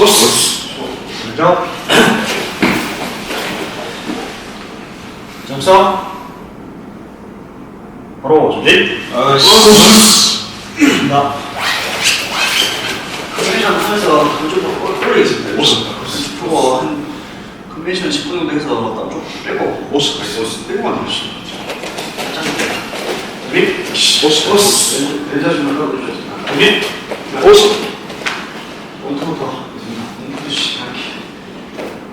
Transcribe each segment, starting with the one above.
보스. 먼저 정성 바로 준비 보스. 나 컨벤션 하면서 좀 올리겠습니다. 보스. 그거 한 컨벤션 10분 정도 해서 땀좀 빼고 보스. 보스. 빼고 만들었어. 준비 보스. 보스. 내자 좀 넣어주셔야 준비 보스. 원투부터 원투 시작할게.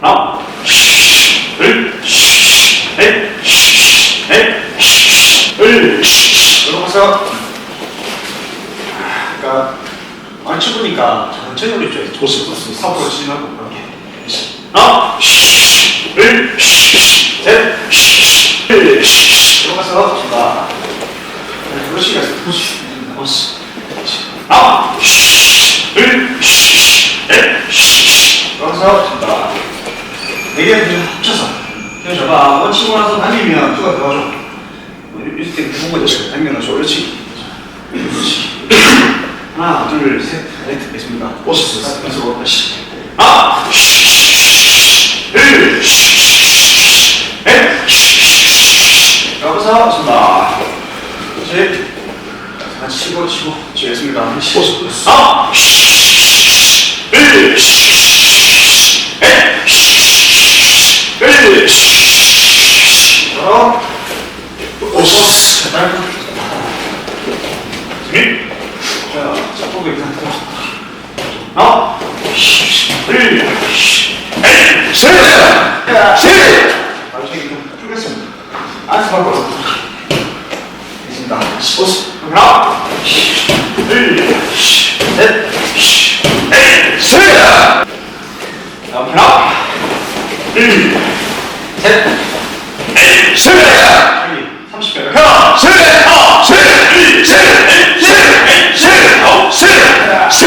하나 둘 셋, 넷, 둘, 들어가서 그러니까 많이 올리죠. 보스. 보스. 사고를 진하고 그렇게. 하나, 둘, 셋, 둘, 들어가서 준다. 브러쉬가 브러쉬. 버스. 하나, 둘, 셋, 들어가서. 네개 그냥 합쳐서. 저봐 원치고 나서 다니면 누가 때 구분 거죠. 당면은 쏠려치. 그렇지. 하나, 둘, 셋, 넷, 보스. 그래서 다시. 하나, 둘, 셋, 들어가서 준다. 그렇지. 같이 치고 치고 치겠습니다. 보스. 보스. 하나, 둘, 셋, 둘, 어? 보스. 짧고. 준비. 자, 첫 번째 일단 들어. 하나, 둘, 셋, 셋. 나중에 좀 풀겠습니다. 안스 바꿔서. 됐습니다. 보스. 하나, 둘, 셋, 넷, 셋. 다음 하나, 둘, 셋, 넷, 셋. 빨리 30개. 하나, 셋, 하나, 셋, 둘, 셋, 넷, 셋, 넷, 셋, 아홉, 셋, 셋.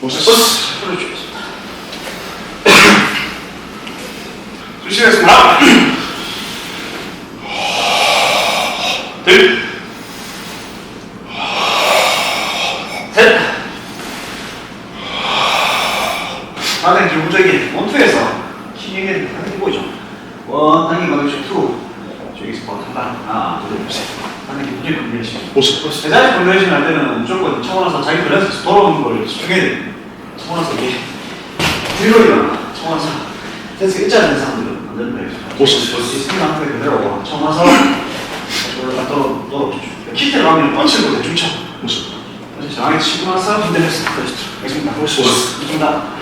보스. 보스. 풀어주겠습니다. 조심했습니다. 하나, 둘, 셋. 나는 기본적인 원투에서 킥에게 하는 거죠. 원, 당기 받으시고 투. 저기서 뭐 한다. 하나, 둘, 셋. 나는 기본적인 컨비네이션. 보스. 보스. 대단히 컨비네이션 할 때는 무조건 나서 자기 밸런스 돌아오는 걸 집중해야 돼. 나서 이게 뒤로 일어나. 나서 센스 일자는 사람들은 안 된다. 보스. 보스. 이 생각 한 그대로 나서 올라가 떨어. 키트를 하면 펀치를 대충 쳐. 그래서 정확히 치고 나서. 그렇죠. 알겠습니다. 보스. 좋습니다.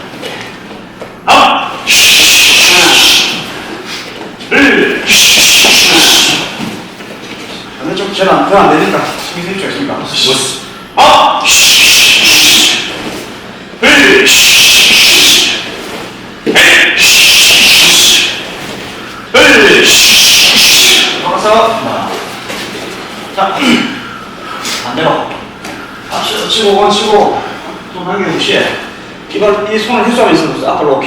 돌아서 자 반대로 앞서 치고 원 치고 손 한개 없이 이발 이 손을 휘저으면서 앞으로 오기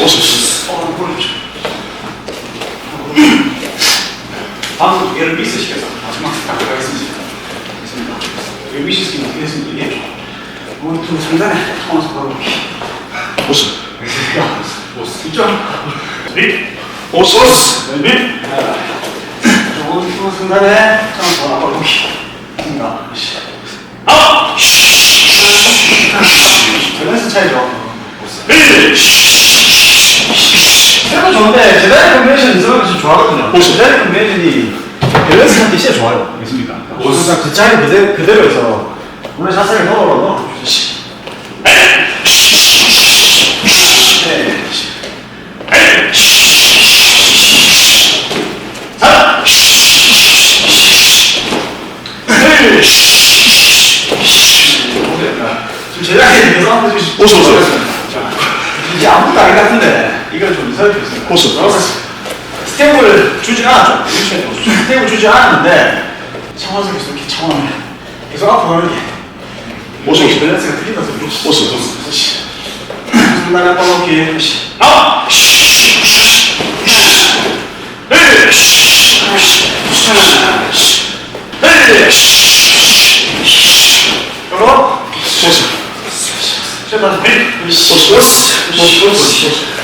보스. 어, 보여주죠. 방금 얘를 미스시켜서 마지막 딱 가겠습니다. 됐습니다. 여기 미스 스킨 어떻게 됐습니까? 이게 원투 상단에 통해서 바로 이렇게. 보스. 보스. 있죠? 셋, 보스. 보스. 넷, 원투 상단에 통해서 바로 이렇 게. 됐습니다. 하나, 좋아하거든요. 보스. 그자리 매진이 밸런스한테 진짜 좋아요. 알겠습니까? 그래서 그 자리 그대로, 그대로에서 오늘 자세를 넣어라 제자리에 대해서 한번 주시. 어서 오세요. 이제 아무것도 아닌 것 같은데 이걸 좀 이상하게 했어요. 보스. 스텝을 주진 않았죠. 스텝을 주진 않았는데 차원석에서 이렇게 차원을 계속 앞으로 가는 게 어서 오세요. 밸런스가 틀리면서 그렇지. 어서 오세요. 중간에 한번 놓기 다시! 네! 열어 어서. 셋다 네 어서. 어서.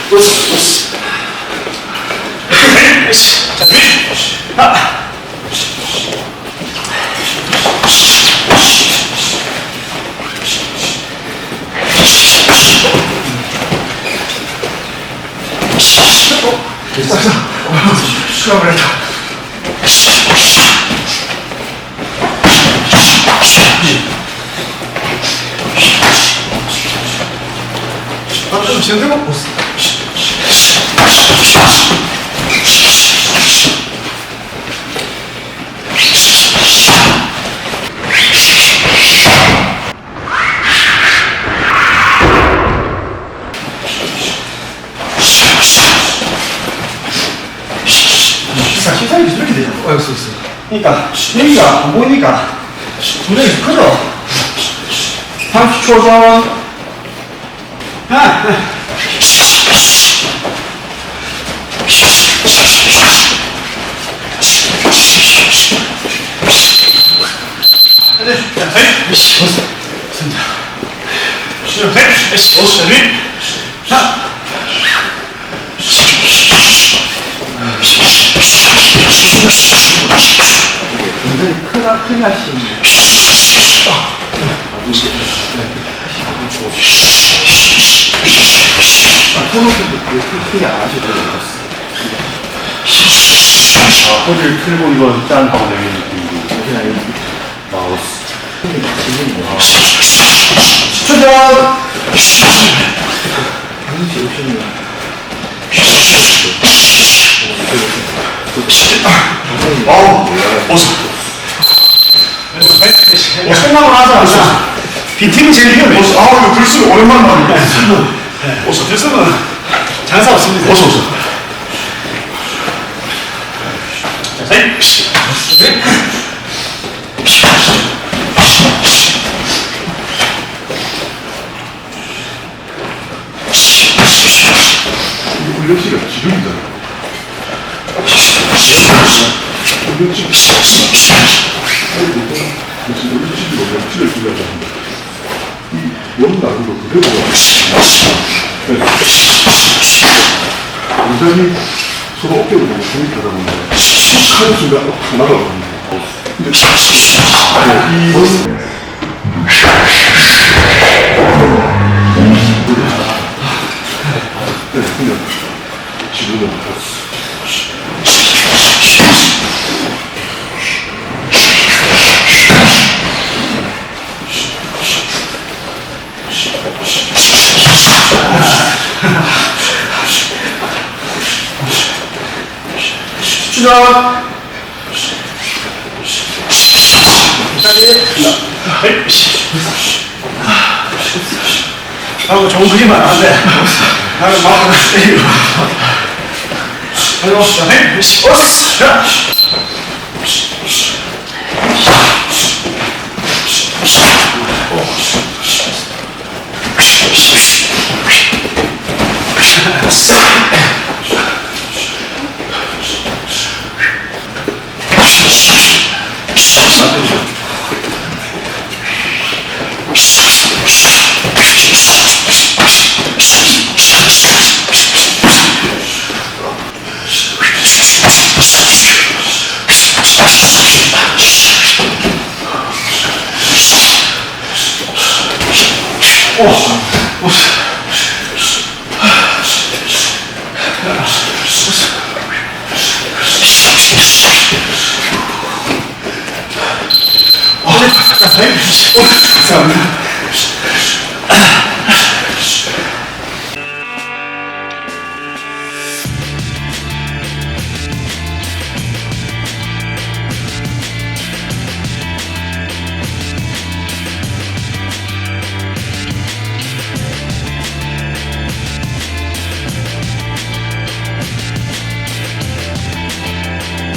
했다. 아좀 진행되고 보스 시사 시사이 이렇게 되죠. 어, 어서 오세요. 그러니까 여기가 안 보이니까 분명히 크죠. 30초 전. 하나. 아, 허리를 틀고 이거 짠 하고 내리는 느낌이고. 마우스. 추전. 아우. 어서. 끝나고 나서 빈팀이 제일 위험해. 어서. 아우, 이거 글쓰기 오랜만에 하네. 어서 됐으면 장사 없습니다. 어서 오세요. 훈련실이 지름이잖아. 훈련 실. 무슨 훈련실로 명치를 주려고 합니다. 이 원나루로 그대로 네. 굉장히 서로 어깨를 보고 공격하다 보면 하는 순간 확 날아갑니다. 근데 네, 이번 네, 그냥 지루는 추전. 하고 안 하는데. 나는 마음을 때리고. 하고 네? 어스 ouça, ouça.